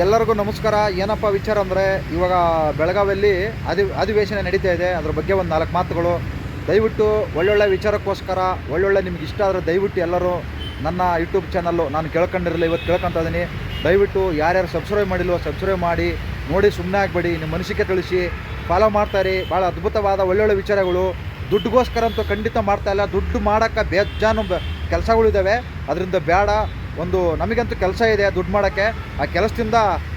ಎಲ್ಲರಿಗೂ ನಮಸ್ಕಾರ. ಏನಪ್ಪ ವಿಚಾರ ಅಂದರೆ, ಇವಾಗ ಬೆಳಗಾವಿಯಲ್ಲಿ ಅಧಿ ಅಧಿವೇಶನ ನಡೀತಾ ಇದೆ. ಅದ್ರ ಬಗ್ಗೆ ಒಂದು ನಾಲ್ಕು ಮಾತುಗಳು. ದಯವಿಟ್ಟು ಒಳ್ಳೊಳ್ಳೆ ವಿಚಾರಕ್ಕೋಸ್ಕರ, ಒಳ್ಳೊಳ್ಳೆ ನಿಮ್ಗೆ ಇಷ್ಟ ಆದರೆ ದಯವಿಟ್ಟು ಎಲ್ಲರೂ ನನ್ನ ಯೂಟ್ಯೂಬ್ ಚಾನಲ್ಲು, ನಾನು ಕೇಳ್ಕೊಂಡಿರಲಿಲ್ಲ, ಇವತ್ತು ಕೇಳ್ಕೊತಾ ಇದ್ದೀನಿ. ದಯವಿಟ್ಟು ಯಾರ್ಯಾರು ಸಬ್ಸ್ಕ್ರೈಬ್ ಮಾಡಿಲ್ವೋ ಸಬ್ಸ್ಕ್ರೈಬ್ ಮಾಡಿ, ನೋಡಿ ಸುಮ್ಮನೆ ಆಗಬೇಡಿ. ನಿಮ್ಮ ಮನಸ್ಸಿಗೆ ತಿಳಿಸಿ ಫಾಲೋ ಮಾಡ್ತಾರೆ ಭಾಳ ಅದ್ಭುತವಾದ, ಒಳ್ಳೊಳ್ಳೆ ವಿಚಾರಗಳು. ದುಡ್ಡುಗೋಸ್ಕರ ಅಂತೂ ಖಂಡಿತ ಮಾಡ್ತಾ ಇಲ್ಲ. ದುಡ್ಡು ಮಾಡೋಕ್ಕೆ ಬೇಜಾನು ಕೆಲಸಗಳಿದ್ದಾವೆ ಅದರಿಂದ ಬೇಡ. ಒಂದು ನಮಗಂತೂ ಕೆಲಸ ಇದೆ, ದುಡ್ಡು ಮಾಡೋಕ್ಕೆ. ಆ ಕೆಲಸದಿಂದ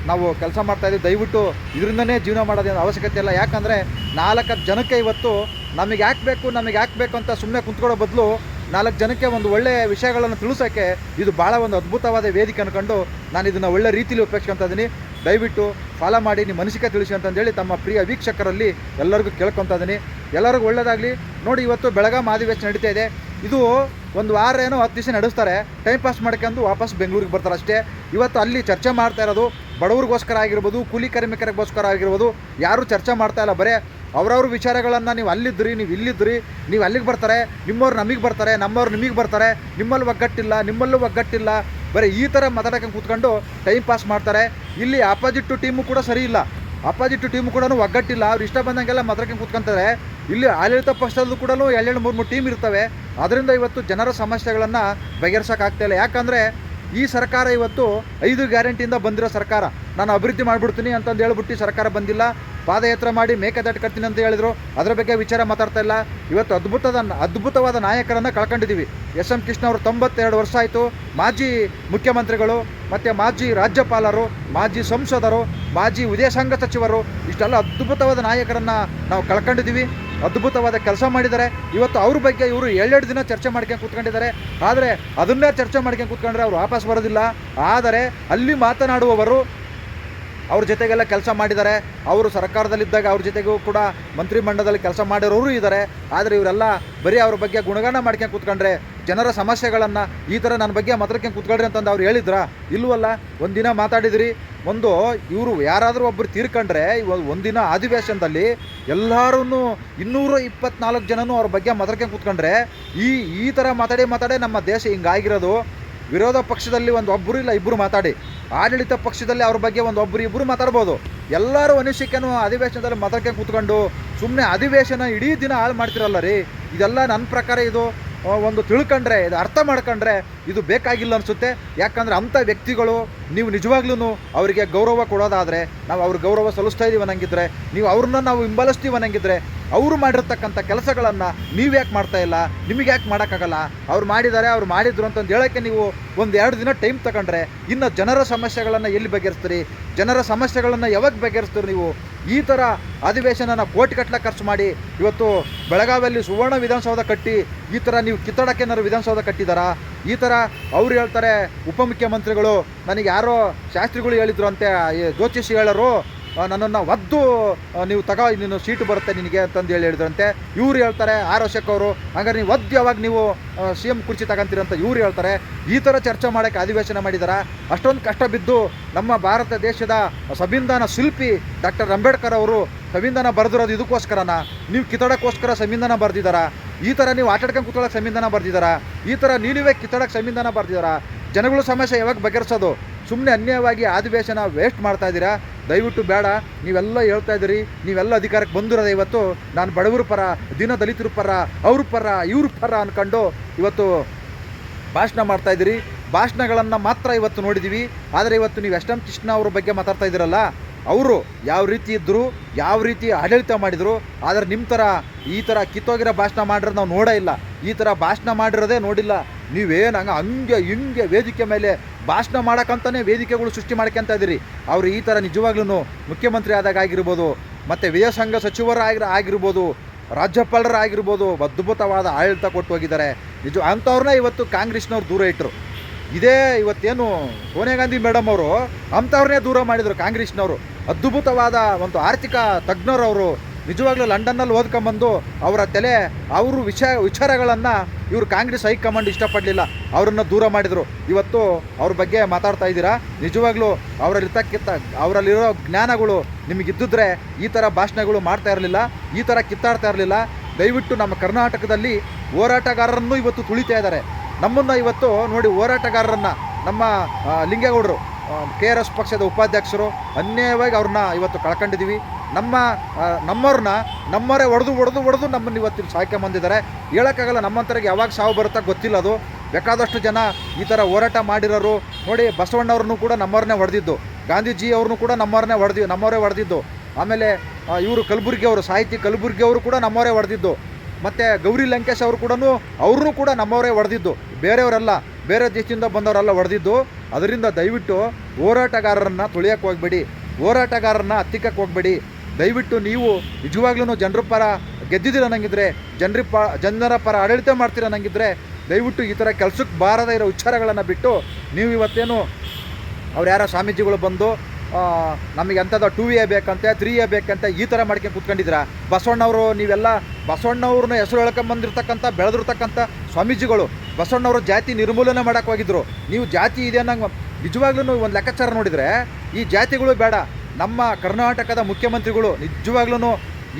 ನಾವು ಕೆಲಸ ಮಾಡ್ತಾಯಿದ್ದೀವಿ ದಯವಿಟ್ಟು ಇದರಿಂದನೇ ಜೀವನ ಮಾಡೋದೇನು ಅವಶ್ಯಕತೆ ಇಲ್ಲ. ಯಾಕಂದರೆ ನಾಲ್ಕು ಜನಕ್ಕೆ ಇವತ್ತು ನಮಗೆ ಯಾಕೆ ಬೇಕು, ನಮಗೆ ಯಾಕೆ ಬೇಕು ಅಂತ ಸುಮ್ಮನೆ ಕುಂತ್ಕೊಳ್ಳೋ ಬದಲು ನಾಲ್ಕು ಜನಕ್ಕೆ ಒಂದು ಒಳ್ಳೆಯ ವಿಷಯಗಳನ್ನು ತಿಳಿಸೋಕ್ಕೆ ಇದು ಭಾಳ ಒಂದು ಅದ್ಭುತವಾದ ವೇದಿಕೆ ಅನ್ಕೊಂಡು ನಾನು ಇದನ್ನು ಒಳ್ಳೆ ರೀತಿಯಲ್ಲಿ ಉಪಯೋಗಿಸ್ಕೊತಾ ಇದ್ದೀನಿ. ದಯವಿಟ್ಟು ಫಾಲೋ ಮಾಡಿ, ನಿಮ್ಮ ಮನಸ್ಸಿಗೆ ತಿಳಿಸಿ ಅಂತಂದೇಳಿ ತಮ್ಮ ಪ್ರಿಯ ವೀಕ್ಷಕರಲ್ಲಿ ಎಲ್ಲರಿಗೂ ಕೇಳ್ಕೊತಾ ಇದ್ದೀನಿ. ಎಲ್ಲರಿಗೂ ಒಳ್ಳೆಯದಾಗಲಿ ನೋಡಿ, ಇವತ್ತು ಬೆಳಗಾಂ ಅಧಿವೇಶನ ನಡೀತಾ ಇದೆ. ಇದು ಒಂದು ವಾರ ಏನೋ ಹತ್ತು ದಿವಸ ನಡೆಸ್ತಾರೆ ಟೈಮ್ ಪಾಸ್ ಮಾಡ್ಕೊಂಡು ವಾಪಸ್ ಬೆಂಗಳೂರಿಗೆ ಬರ್ತಾರೆ ಅಷ್ಟೇ. ಇವತ್ತು ಅಲ್ಲಿ ಚರ್ಚೆ ಮಾಡ್ತಾ ಇರೋದು ಬಡವ್ರಿಗೋಸ್ಕರ ಆಗಿರ್ಬೋದು, ಕೂಲಿ ಕಾರ್ಮಿಕರಿಗೋಸ್ಕರ ಆಗಿರ್ಬೋದು, ಯಾರೂ ಚರ್ಚೆ ಮಾಡ್ತಾ ಇಲ್ಲ. ಬರೇ ಅವ್ರವ್ರ ವಿಚಾರಗಳನ್ನು ನೀವು ಅಲ್ಲಿದ್ರಿ ನೀವು ಇಲ್ಲಿದ್ರಿ ನೀವು ಅಲ್ಲಿಗೆ ಬರ್ತಾರೆ, ನಿಮ್ಮವ್ರು ನಮಗೆ ಬರ್ತಾರೆ, ನಮ್ಮವ್ರು ನಿಮಗೆ ಬರ್ತಾರೆ, ನಿಮ್ಮಲ್ಲಿ ಒಗ್ಗಟ್ಟಿಲ್ಲ, ನಿಮ್ಮಲ್ಲೂ ಒಗ್ಗಟ್ಟಿಲ್ಲ. ಬರೀ ಈ ಥರ ಮಾತಾಡೋಕೆ ಕೂತ್ಕೊಂಡು ಟೈಮ್ ಪಾಸ್ ಮಾಡ್ತಾರೆ. ಇಲ್ಲಿ ಆಪೋಸಿಟ್ ಟೀಮು ಕೂಡ ಸರಿ ಇಲ್ಲ. ಅಪಾಸಿಟ್ ಟೀಮು ಕೂಡ ಒಗ್ಗಟ್ಟಿಲ್ಲ. ಅವ್ರು ಇಷ್ಟ ಬಂದಂಗೆಲ್ಲ ಮಾತಾಡ್ಕೊಂಡು ಕೂತ್ಕೊಂತಾರೆ. ಇಲ್ಲಿ ಆಡಳಿತ ಪಕ್ಷದಲ್ಲೂ ಕೂಡ ಎರಡು ಮೂರು ಮೂರು ಟೀಮ್ ಇರ್ತವೆ. ಅದರಿಂದ ಇವತ್ತು ಜನರ ಸಮಸ್ಯೆಗಳನ್ನು ಬಗೆಹರಿಸೋಕ್ಕಾಗ್ತಾ ಇಲ್ಲ. ಯಾಕಂದರೆ ಈ ಸರ್ಕಾರ ಇವತ್ತು ಐದು ಗ್ಯಾರಂಟಿಯಿಂದ ಬಂದಿರೋ ಸರ್ಕಾರ. ನಾನು ಅಭಿವೃದ್ಧಿ ಮಾಡಿಬಿಡ್ತೀನಿ ಅಂತಂದು ಹೇಳ್ಬಿಟ್ಟು ಸರ್ಕಾರ ಬಂದಿಲ್ಲ. ಪಾದಯಾತ್ರೆ ಮಾಡಿ ಮೇಕೆದಾಟು ಕಟ್ತೀನಿ ಅಂತ ಹೇಳಿದರು. ಅದರ ಬಗ್ಗೆ ವಿಚಾರ ಮಾತಾಡ್ತಾ ಇಲ್ಲ. ಇವತ್ತು ಅದ್ಭುತದ ಅದ್ಭುತವಾದ ನಾಯಕರನ್ನು ಕಳ್ಕೊಂಡಿದ್ದೀವಿ ಎಸ್ ಎಂ ಕೃಷ್ಣ ಅವರು ತೊಂಬತ್ತೆರಡು ವರ್ಷ ಆಯಿತು. ಮಾಜಿ ಮುಖ್ಯಮಂತ್ರಿಗಳು ಮತ್ತು ಮಾಜಿ ರಾಜ್ಯಪಾಲರು, ಮಾಜಿ ಸಂಸದರು, ಮಾಜಿ ವಿದೇಶಾಂಗ ಸಚಿವರು, ಇಷ್ಟೆಲ್ಲ ಅದ್ಭುತವಾದ ನಾಯಕರನ್ನು ನಾವು ಕಳ್ಕೊಂಡಿದ್ದೀವಿ ಅದ್ಭುತವಾದ ಕೆಲಸ ಮಾಡಿದ್ದಾರೆ. ಇವತ್ತು ಅವ್ರ ಬಗ್ಗೆ ಇವರು ಎರಡೆರಡು ದಿನ ಚರ್ಚೆ ಮಾಡ್ಕೊಂಡು ಕೂತ್ಕೊಂಡಿದ್ದಾರೆ. ಆದರೆ ಅದನ್ನೇ ಚರ್ಚೆ ಮಾಡ್ಕೊಂಡು ಕೂತ್ಕೊಂಡ್ರೆ ಅವ್ರು ವಾಪಸ್ ಬರೋದಿಲ್ಲ. ಆದರೆ ಅಲ್ಲಿ ಮಾತನಾಡುವವರು ಅವ್ರ ಜೊತೆಗೆಲ್ಲ ಕೆಲಸ ಮಾಡಿದ್ದಾರೆ. ಅವರು ಸರ್ಕಾರದಲ್ಲಿದ್ದಾಗ ಅವ್ರ ಜೊತೆಗೂ ಕೂಡ ಮಂತ್ರಿಮಂಡಲದಲ್ಲಿ ಕೆಲಸ ಮಾಡಿರೋರು ಇದ್ದಾರೆ. ಆದರೆ ಇವರೆಲ್ಲ ಬರೀ ಅವ್ರ ಬಗ್ಗೆ ಗುಣಗಾನ ಮಾಡ್ಕೊಂಡು ಕೂತ್ಕೊಂಡ್ರೆ, ಜನರ ಸಮಸ್ಯೆಗಳನ್ನು ಈ ಥರ ನನ್ನ ಬಗ್ಗೆ ಮಾತಾಡ್ಕೊಂಡು ಕೂತ್ಕೊಳ್ರಿ ಅಂತಂದು ಅವ್ರು ಹೇಳಿದ್ರಾ? ಇಲ್ವಲ್ಲ, ಒಂದಿನ ಮಾತಾಡಿದಿರಿ. ಒಂದು, ಇವರು ಯಾರಾದರೂ ಒಬ್ಬರು ತೀರ್ಕೊಂಡ್ರೆ ಒಂದಿನ ಅಧಿವೇಶನದಲ್ಲಿ ಎಲ್ಲರೂ ಇನ್ನೂರ ಇಪ್ಪತ್ನಾಲ್ಕು ಜನನೂ ಅವ್ರ ಬಗ್ಗೆ ಮಾತಾಡ್ಕೊಂಡು ಕೂತ್ಕೊಂಡ್ರೆ, ಈ ಈ ಥರ ಮಾತಾಡಿ ಮಾತಾಡಿ ನಮ್ಮ ದೇಶ ಹಿಂಗಾಗಿರೋದು. ವಿರೋಧ ಪಕ್ಷದಲ್ಲಿ ಒಂದು ಒಬ್ಬರು ಇಲ್ಲ ಇಬ್ಬರು ಮಾತಾಡಿ. ಆಡಳಿತ ಪಕ್ಷದಲ್ಲಿ ಅವ್ರ ಬಗ್ಗೆ ಒಂದು ಒಬ್ಬರು ಇಬ್ಬರು ಮಾತಾಡ್ಬೋದು. ಎಲ್ಲರೂ ಅನಿಸಿಕೆನೂ ಅಧಿವೇಶನದಲ್ಲಿ ಮತಕ್ಕೆ ಕೂತ್ಕೊಂಡು ಸುಮ್ಮನೆ ಅಧಿವೇಶನ ಇಡೀ ದಿನ ಹಾಳು ಮಾಡ್ತಿರಲ್ಲ ರೀ? ಇದೆಲ್ಲ ನನ್ನ ಪ್ರಕಾರ ಇದು ಒಂದು ತಿಳ್ಕೊಂಡ್ರೆ, ಇದು ಅರ್ಥ ಮಾಡ್ಕೊಂಡ್ರೆ ಇದು ಬೇಕಾಗಿಲ್ಲ ಅನಿಸುತ್ತೆ. ಯಾಕಂದರೆ ಅಂಥ ವ್ಯಕ್ತಿಗಳು ನೀವು ನಿಜವಾಗ್ಲೂ ಅವರಿಗೆ ಗೌರವ ಕೊಡೋದಾದರೆ ನಾವು ಅವ್ರ ಗೌರವ ಸಲ್ಲಿಸ್ತಾ ಇದ್ದೀವಿ ಅನ್ನಂಗಿದ್ರೆ, ನೀವು ಅವ್ರನ್ನ ನಾವು ಹಿಂಬಲಿಸ್ತೀವಿ ಅನ್ನಂಗಿದ್ರೆ, ಅವರು ಮಾಡಿರ್ತಕ್ಕಂಥ ಕೆಲಸಗಳನ್ನು ನೀವು ಯಾಕೆ ಮಾಡ್ತಾ ಇಲ್ಲ? ನಿಮಗೆ ಯಾಕೆ ಮಾಡೋಕ್ಕಾಗಲ್ಲ? ಅವ್ರು ಮಾಡಿದ್ದಾರೆ, ಅವ್ರು ಮಾಡಿದ್ರು ಅಂತಂದು ಹೇಳೋಕ್ಕೆ ನೀವು ಒಂದು ಎರಡು ದಿನ ಟೈಮ್ ತಗೊಂಡ್ರೆ ಇನ್ನು ಜನರ ಸಮಸ್ಯೆಗಳನ್ನು ಎಲ್ಲಿ ಬಗೆಹರಿಸ್ತೀರಿ? ಜನರ ಸಮಸ್ಯೆಗಳನ್ನು ಯಾವಾಗ ಬಗೆಹರಿಸ್ತೀರಿ ನೀವು? ಈ ಥರ ಅಧಿವೇಶನನ ಕೋಟಿಗಟ್ಟಲೆ ಖರ್ಚು ಮಾಡಿ ಇವತ್ತು ಬೆಳಗಾವಿಯಲ್ಲಿ ಸುವರ್ಣ ವಿಧಾನಸೌಧ ಕಟ್ಟಿ, ಈ ಥರ ನೀವು ಕಿತ್ತಡಕ್ಕೇನಾದ್ರು ವಿಧಾನಸೌಧ ಕಟ್ಟಿದಾರಾ? ಈ ಥರ ಅವ್ರು ಹೇಳ್ತಾರೆ, ಉಪಮುಖ್ಯಮಂತ್ರಿಗಳು, ನನಗೆ ಯಾರೋ ಶಾಸ್ತ್ರಿಗಳು ಹೇಳಿದ್ರು ಅಂತೆ ಜ್ಯೋತಿಷಿ ಹೇಳೋರು ನನ್ನನ್ನು ಒದ್ದು ನೀವು ತಗೋ ನೀನು ಸೀಟು ಬರುತ್ತೆ ನಿನಗೆ ಅಂತಂದು ಹೇಳಿ ಹೇಳಿದ್ರಂತೆ. ಇವ್ರು ಹೇಳ್ತಾರೆ, ಆರ್ ಅಶೋಕ್ ಅವರು, ಹಂಗಾರೆ ನೀವು ಒದ್ದು ಯಾವಾಗ ನೀವು ಸಿ ಎಂ ಕುರ್ಚಿ ಅಂತ ಇವ್ರು ಹೇಳ್ತಾರೆ. ಈ ಥರ ಚರ್ಚೆ ಮಾಡೋಕ್ಕೆ ಅಧಿವೇಶನ ಮಾಡಿದಾರ. ಅಷ್ಟೊಂದು ಕಷ್ಟ ಬಿದ್ದು ನಮ್ಮ ಭಾರತ ದೇಶದ ಸಂವಿಧಾನ ಶಿಲ್ಪಿ ಡಾಕ್ಟರ್ ಅಂಬೇಡ್ಕರ್ ಅವರು ಸಂವಿಧಾನ ಬರೆದಿರೋದು ಇದಕ್ಕೋಸ್ಕರನ? ನೀವು ಕಿತ್ತಡಕ್ಕೋಸ್ಕರ ಸಂವಿಧಾನ ಬರೆದಿದ್ದಾರಾ ಈ ಥರ ನೀವು ಆಟಾಡ್ಕೊಂಡು ಕೂತ್ಕೊಳ್ಳೋಕೆ ಸಂವಿಧಾನ ಬರ್ದಿದ್ದಾರೆ ಈ ಥರ ನೀಲಿವೇ ಕಿತ್ತಾಡಕ್ಕೆ ಸಂವಿಧಾನ ಬರ್ದಿದ್ದಾರೆ ಜನಗಳ ಸಮಸ್ಯೆ ಯಾವಾಗ ಬಗೆಹರಿಸೋದು? ಸುಮ್ಮನೆ ಅನ್ಯಾಯವಾಗಿ ಅಧಿವೇಶನ ವೇಸ್ಟ್ ಮಾಡ್ತಾ ಇದ್ದೀರಾ ದಯವಿಟ್ಟು ಬೇಡ, ನೀವೆಲ್ಲ ಹೇಳ್ತಾ ಇದ್ದೀರಿ, ನೀವೆಲ್ಲ ಅಧಿಕಾರಕ್ಕೆ ಬಂದಿರೋದು ಇವತ್ತು. ನಾನು ಬಡವರ ಪರ, ದಿನ ದಲಿತರ ಪರ, ಅವ್ರ ಪರ, ಇವ್ರ ಪರ ಅಂದ್ಕೊಂಡು ಇವತ್ತು ಭಾಷಣ ಮಾಡ್ತಾ ಇದ್ದೀರಿ. ಭಾಷಣಗಳನ್ನು ಮಾತ್ರ ಇವತ್ತು ನೋಡಿದ್ದೀವಿ ಆದರೆ ಇವತ್ತು ನೀವು ಎಷ್ಟಂ ಕೃಷ್ಣ ಅವ್ರ ಬಗ್ಗೆ ಮಾತಾಡ್ತಾ ಇದ್ದೀರಲ್ಲ? ಅವರು ಯಾವ ರೀತಿ ಇದ್ದರು ಯಾವ ರೀತಿ ಆಡಳಿತ ಮಾಡಿದರು, ಆದರೆ ನಿಮ್ಮ ಥರ ಈ ಥರ ಕಿತ್ತೋಗಿರೋ ಭಾಷಣ ಮಾಡಿರೋದು ನಾವು ನೋಡೇ ಇಲ್ಲ. ಈ ಥರ ಭಾಷಣ ಮಾಡಿರೋದೇ ನೋಡಿಲ್ಲ. ನೀವೇನು ಹಂಗೆ ಹಂಗೆ, ಹಿಂಗೆ ವೇದಿಕೆ ಮೇಲೆ ಭಾಷಣ ಮಾಡೋಕ್ಕಂತಲೇ ವೇದಿಕೆಗಳು ಸೃಷ್ಟಿ ಮಾಡ್ಕೊಂತ ಇದ್ದೀರಿ ಅವರು ಈ ಥರ ನಿಜವಾಗ್ಲೂ ಮುಖ್ಯಮಂತ್ರಿ ಆದಾಗ ಆಗಿರ್ಬೋದು, ಮತ್ತು ವಿದೇಶಾಂಗ ಸಚಿವರಾಗಿ ಆಗಿರ್ಬೋದು ರಾಜ್ಯಪಾಲರಾಗಿರ್ಬೋದು ಅದ್ಭುತವಾದ ಆಡಳಿತ ಕೊಟ್ಟು ಹೋಗಿದ್ದಾರೆ. ನಿಜ, ಅಂಥವ್ರನ್ನ ಇವತ್ತು ಕಾಂಗ್ರೆಸ್ನವ್ರು ದೂರ ಇಟ್ಟರು ಇದೇ ಇವತ್ತೇನು ಸೋನಿಯಾ ಗಾಂಧಿ ಮೇಡಮ್ ಅವರು ಅಂಥವ್ರನ್ನೇ ದೂರ ಮಾಡಿದರು ಕಾಂಗ್ರೆಸ್ನವರು. ಅದ್ಭುತವಾದ ಒಂದು ಆರ್ಥಿಕ ತಜ್ಞರು ಅವರು ನಿಜವಾಗ್ಲೂ ಲಂಡನ್ನಲ್ಲಿ ಓದ್ಕೊಂಬಂದು ಅವರ ತಲೆ, ಅವರು ವಿಷಯ ವಿಚಾರಗಳನ್ನು ಇವರು ಕಾಂಗ್ರೆಸ್ ಹೈಕಮಾಂಡ್ ಇಷ್ಟಪಡಲಿಲ್ಲ. ಅವರನ್ನು ದೂರ ಮಾಡಿದರು. ಇವತ್ತು ಅವ್ರ ಬಗ್ಗೆ ಮಾತಾಡ್ತಾ ಇದ್ದೀರಾ? ನಿಜವಾಗ್ಲೂ ಅವರಲ್ಲಿರ್ತಕ್ಕಿಂತ ಅವರಲ್ಲಿರೋ ಜ್ಞಾನಗಳು ನಿಮಗಿದ್ದಿದ್ರೆ ಈ ಥರ ಭಾಷಣಗಳು ಮಾಡ್ತಾ ಇರಲಿಲ್ಲ, ಈ ಥರ ಕಿತ್ತಾಡ್ತಾ ಇರಲಿಲ್ಲ. ದಯವಿಟ್ಟು ನಮ್ಮ ಕರ್ನಾಟಕದಲ್ಲಿ ಹೋರಾಟಗಾರರನ್ನು ಇವತ್ತು ತುಳಿತಾ ಇದ್ದಾರೆ. ನಮ್ಮನ್ನು ಇವತ್ತು ನೋಡಿ ಹೋರಾಟಗಾರರನ್ನು ನಮ್ಮ ಲಿಂಗೇಗೌಡರು ಕೆ ಆರ್ ಎಸ್ ಪಕ್ಷದ ಉಪಾಧ್ಯಕ್ಷರು ಅನ್ಯಾಯವಾಗಿ ಅವ್ರನ್ನ ಇವತ್ತು ಕಳ್ಕೊಂಡಿದ್ದೀವಿ. ನಮ್ಮ ನಮ್ಮವ್ರನ್ನ ನಮ್ಮವರೇ ಹೊಡೆದು ಹೊಡೆದು ಹೊಡೆದು ನಮ್ಮನ್ನು ಇವತ್ತು ಸಾಯ್ಕೆ ಬಂದಿದ್ದಾರೆ. ಹೇಳೋಕ್ಕಾಗಲ್ಲ ನಮ್ಮಂತರಿಗೆ ಯಾವಾಗ ಸಾವು ಬರುತ್ತಾ ಗೊತ್ತಿಲ್ಲ ಅದು. ಬೇಕಾದಷ್ಟು ಜನ ಈ ಥರ ಹೋರಾಟ ಮಾಡಿರೋರು. ನೋಡಿ, ಬಸವಣ್ಣವ್ರನ್ನೂ ಕೂಡ ನಮ್ಮವ್ರನ್ನೇ ಹೊಡೆದಿದ್ದು. ಗಾಂಧೀಜಿ ಅವ್ರನ್ನೂ ಕೂಡ ನಮ್ಮವ್ರನ್ನೇ ಹೊಡೆದಿ, ನಮ್ಮವರೇ ಹೊಡೆದಿದ್ದು. ಆಮೇಲೆ ಇವರು ಕಲಬುರ್ಗಿ ಅವರು, ಸಾಹಿತಿ ಕಲಬುರ್ಗಿ ಅವರು ಕೂಡ ನಮ್ಮವರೇ ಹೊಡೆದಿದ್ದು. ಮತ್ತು ಗೌರಿ ಲಂಕೇಶ್ ಅವರು ಕೂಡ ಅವ್ರನ್ನೂ ಕೂಡ ನಮ್ಮವರೇ ಹೊಡೆದಿದ್ದು. ಬೇರೆಯವರೆಲ್ಲ. ಬೇರೆ ದೇಶದಿಂದ ಬಂದವರೆಲ್ಲ ಹೊಡೆದಿದ್ದು, ಅದರಿಂದ ದಯವಿಟ್ಟು ಹೋರಾಟಗಾರರನ್ನ ತುಳಿಯಕ್ಕೆ ಹೋಗಬೇಡಿ. ಹೋರಾಟಗಾರರನ್ನ ಹತ್ತಿಕ್ಕಕ್ಕೆ ಹೋಗಬೇಡಿ. ದಯವಿಟ್ಟು ನೀವು ನಿಜವಾಗ್ಲೂ ಜನರ ಪರ ಗೆದ್ದಿದ್ದೀರ ಅನ್ನಂಗಿದ್ರೆ, ಜನರ ಪ, ಜನರ ಪರ ಆಡಳಿತ ಮಾಡ್ತೀರ ಅನ್ನಂಗಿದ್ರೆ, ದಯವಿಟ್ಟು ಈ ಥರ ಕೆಲಸಕ್ಕೆ ಬಾರದ ಇರೋ ವಿಚಾರಗಳನ್ನು ಬಿಟ್ಟು, ನೀವು ಇವತ್ತೇನು ಅವ್ರು ಯಾರೋ ಸ್ವಾಮೀಜಿಗಳು ಬಂದು ನಮಗೆ ಅಂಥದ್ದು ಟೂ ಎ ಬೇಕಂತೆ ತ್ರೀ ಎ ಬೇಕಂತೆ ಈ ಥರ ಮಾಡ್ಕೊಂಡು ಕೂತ್ಕೊಂಡಿದ್ದೀರಾ? ಬಸವಣ್ಣವರು, ನೀವೆಲ್ಲ ಬಸವಣ್ಣವ್ರನ್ನ ಹೆಸರು ಹೇಳ್ಕೊಂಬಂದಿರ್ತಕ್ಕಂಥ, ಬೆಳೆದಿರ್ತಕ್ಕಂಥ ಸ್ವಾಮೀಜಿಗಳು ಬಸವಣ್ಣವರು ಜಾತಿ ನಿರ್ಮೂಲನೆ ಮಾಡೋಕೆ ಹೋಗಿದ್ರು. ನೀವು ಜಾತಿ ಇದೆ ಅನ್ನೋ ನಿಜವಾಗ್ಲೂ ಒಂದು ಲೆಕ್ಕಾಚಾರ ನೋಡಿದರೆ, ಈ ಜಾತಿಗಳು ಬೇಡ. ನಮ್ಮ ಕರ್ನಾಟಕದ ಮುಖ್ಯಮಂತ್ರಿಗಳು ನಿಜವಾಗ್ಲೂ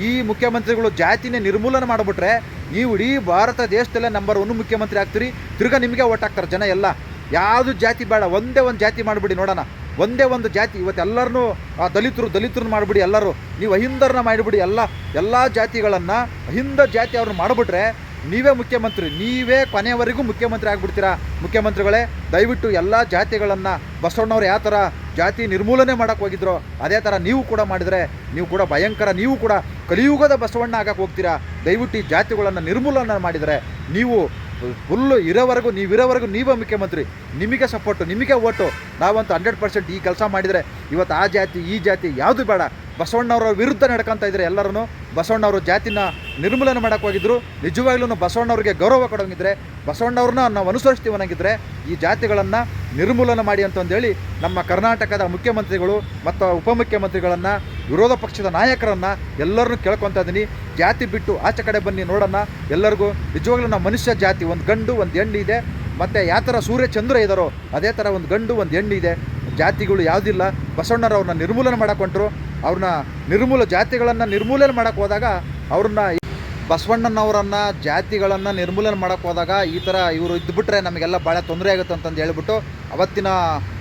ಈ ಮುಖ್ಯಮಂತ್ರಿಗಳು ಜಾತಿನೇ ನಿರ್ಮೂಲನೆ ಮಾಡಿಬಿಟ್ರೆ, ನೀವು ಇಡೀ ಭಾರತ ದೇಶದಲ್ಲೇ ನಂಬರ್ ಒನ್ ಮುಖ್ಯಮಂತ್ರಿ ಆಗ್ತೀರಿ. ತಿರ್ಗಾ ನಿಮಗೆ ಓಟ್ ಹಾಕ್ತಾರೆ ಜನ ಎಲ್ಲ. ಯಾವುದು ಜಾತಿ ಬೇಡ, ಒಂದೇ ಒಂದು ಜಾತಿ ಮಾಡಿಬಿಡಿ ನೋಡೋಣ. ಒಂದೇ ಒಂದು ಜಾತಿ, ಇವತ್ತು ಎಲ್ಲರನ್ನೂ ದಲಿತರು ದಲಿತರನ್ನ ಮಾಡಿಬಿಡಿ ಎಲ್ಲರೂ. ನೀವು ಅಹಿಂದರನ್ನ ಮಾಡಿಬಿಡಿ ಎಲ್ಲ ಎಲ್ಲ ಜಾತಿಗಳನ್ನು ಅಹಿಂದ ಜಾತಿ ಅವ್ರನ್ನ ಮಾಡಿಬಿಟ್ರೆ ನೀವೇ ಮುಖ್ಯಮಂತ್ರಿ, ನೀವೇ ಕೊನೆಯವರೆಗೂ ಮುಖ್ಯಮಂತ್ರಿ ಆಗಿಬಿಡ್ತೀರಾ? ಮುಖ್ಯಮಂತ್ರಿಗಳೇ, ದಯವಿಟ್ಟು ಎಲ್ಲ ಜಾತಿಗಳನ್ನು, ಬಸವಣ್ಣವ್ರು ಯಾವ ಥರ ಜಾತಿ ನಿರ್ಮೂಲನೆ ಮಾಡೋಕೆ ಹೋಗಿದ್ರು, ಅದೇ ಥರ ನೀವು ಕೂಡ ಮಾಡಿದರೆ, ನೀವು ಕೂಡ ಭಯಂಕರ, ನೀವು ಕೂಡ ಕಲಿಯುಗದ ಬಸವಣ್ಣ ಆಗಕ್ಕೆ ಹೋಗ್ತೀರಾ? ದಯವಿಟ್ಟು ಈ ಜಾತಿಗಳನ್ನು ನಿರ್ಮೂಲನೆ ಮಾಡಿದರೆ, ನೀವು ಫುಲ್ಲು ಇರೋವರೆಗೂ ನೀವು ಇರೋವರೆಗೂ ನೀವೇ ಮುಖ್ಯಮಂತ್ರಿ. ನಿಮಗೆ ಸಪೋರ್ಟು ನಿಮಗೆ ಓಟು ನಾವಂತೂ ಹಂಡ್ರೆಡ್ ಪರ್ಸೆಂಟ್ ಈ ಕೆಲಸ ಮಾಡಿದರೆ ಇವತ್ತು ಆ ಜಾತಿ, ಈ ಜಾತಿ ಯಾವುದು ಬೇಡ. ಬಸವಣ್ಣವರ ವಿರುದ್ಧ ನಡ್ಕೊಂತ ಇದ್ದಾರೆ ಎಲ್ಲರೂ ಬಸವಣ್ಣವರು ಜಾತಿನ ನಿರ್ಮೂಲನೆ ಮಾಡೋಕೆ ಹೋಗಿದ್ರು. ನಿಜವಾಗ್ಲೂ ಬಸವಣ್ಣವ್ರಿಗೆ ಗೌರವ ಕೊಡೋಂಗಿದ್ರೆ, ಬಸವಣ್ಣವ್ರನ್ನ ನಾವು ಅನುಸರಿಸ್ತೀವಿ ಅನ್ನೋಂಗಿದ್ರೆ ಈ ಜಾತಿಗಳನ್ನು ನಿರ್ಮೂಲನೆ ಮಾಡಿ ಅಂತಂದೇಳಿ ನಮ್ಮ ಕರ್ನಾಟಕದ ಮುಖ್ಯಮಂತ್ರಿಗಳು ಮತ್ತು ಉಪಮುಖ್ಯಮಂತ್ರಿಗಳನ್ನು, ವಿರೋಧ ಪಕ್ಷದ ನಾಯಕರನ್ನು ಎಲ್ಲರನ್ನೂ ಕೇಳ್ಕೊತಾ ಇದ್ದೀನಿ ಜಾತಿ ಬಿಟ್ಟು ಆಚೆ ಕಡೆ ಬನ್ನಿ ನೋಡೋಣ. ಎಲ್ಲರಿಗೂ ನಿಜವಾಗ್ಲೂ ನಮ್ಮ ಮನುಷ್ಯ ಜಾತಿ, ಒಂದು ಗಂಡು, ಒಂದು ಹೆಣ್ಣು ಇದೆ. ಮತ್ತು ಯಾವ ಥರ ಸೂರ್ಯ ಚಂದ್ರ ಇದ್ದಾರೋ ಅದೇ ಥರ ಒಂದು ಗಂಡು, ಒಂದು ಹೆಣ್ಣು ಇದೆ. ಜಾತಿಗಳು ಯಾವುದಿಲ್ಲ. ಬಸವಣ್ಣರವ್ರನ್ನ ನಿರ್ಮೂಲನೆ ಮಾಡಿಕೊಂಡ್ರು. ಅವ್ರನ್ನ ನಿರ್ಮೂಲ ಜಾತಿಗಳನ್ನು ನಿರ್ಮೂಲನೆ ಮಾಡೋಕ್ಕೆ ಹೋದಾಗ ಅವ್ರನ್ನ ಬಸವಣ್ಣನವರನ್ನು, ಜಾತಿಗಳನ್ನು ನಿರ್ಮೂಲನೆ ಮಾಡಕ್ಕೆ ಹೋದಾಗ ಈ ಥರ ಇವರು ಇದ್ದುಬಿಟ್ರೆ ನಮಗೆಲ್ಲ ಭಾಳ ತೊಂದರೆ ಆಗುತ್ತೆ ಅಂತಂದು ಹೇಳ್ಬಿಟ್ಟು ಅವತ್ತಿನ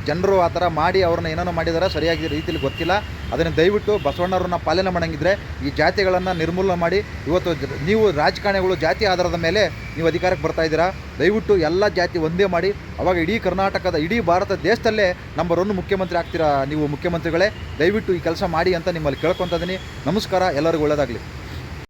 ಜನರು ಆ ಥರ ಮಾಡಿ ಅವ್ರನ್ನ ಏನೇನೋ ಮಾಡಿದಾರೆ ಸರಿಯಾಗಿ ರೀತಿಯಲ್ಲಿ ಗೊತ್ತಿಲ್ಲ. ಅದನ್ನು ದಯವಿಟ್ಟು ಬಸವಣ್ಣವ್ರನ್ನ ಪಾಲನೆ ಮಾಡಂಗಿದ್ರೆ ಈ ಜಾತಿಗಳನ್ನು ನಿರ್ಮೂಲನೆ ಮಾಡಿ ಇವತ್ತು ನೀವು ರಾಜಕಾರಣಿಗಳು ಜಾತಿ ಆಧಾರದ ಮೇಲೆ ನೀವು ಅಧಿಕಾರಕ್ಕೆ ಬರ್ತಾ ಇದ್ದೀರಾ, ದಯವಿಟ್ಟು ಎಲ್ಲ ಜಾತಿ ಒಂದೇ ಮಾಡಿ. ಅವಾಗ ಇಡೀ ಕರ್ನಾಟಕದ, ಇಡೀ ಭಾರತ ದೇಶದಲ್ಲೇ ನಂಬರ್ ಒನ್ ಮುಖ್ಯಮಂತ್ರಿ ಆಗ್ತೀರಾ ನೀವು ಮುಖ್ಯಮಂತ್ರಿಗಳೇ, ದಯವಿಟ್ಟು ಈ ಕೆಲಸ ಮಾಡಿ ಅಂತ ನಿಮ್ಮಲ್ಲಿ ಕೇಳ್ಕೊತಾ ಇದ್ದೀನಿ ನಮಸ್ಕಾರ, ಎಲ್ಲರಿಗೂ ಒಳ್ಳೆಯದಾಗಲಿ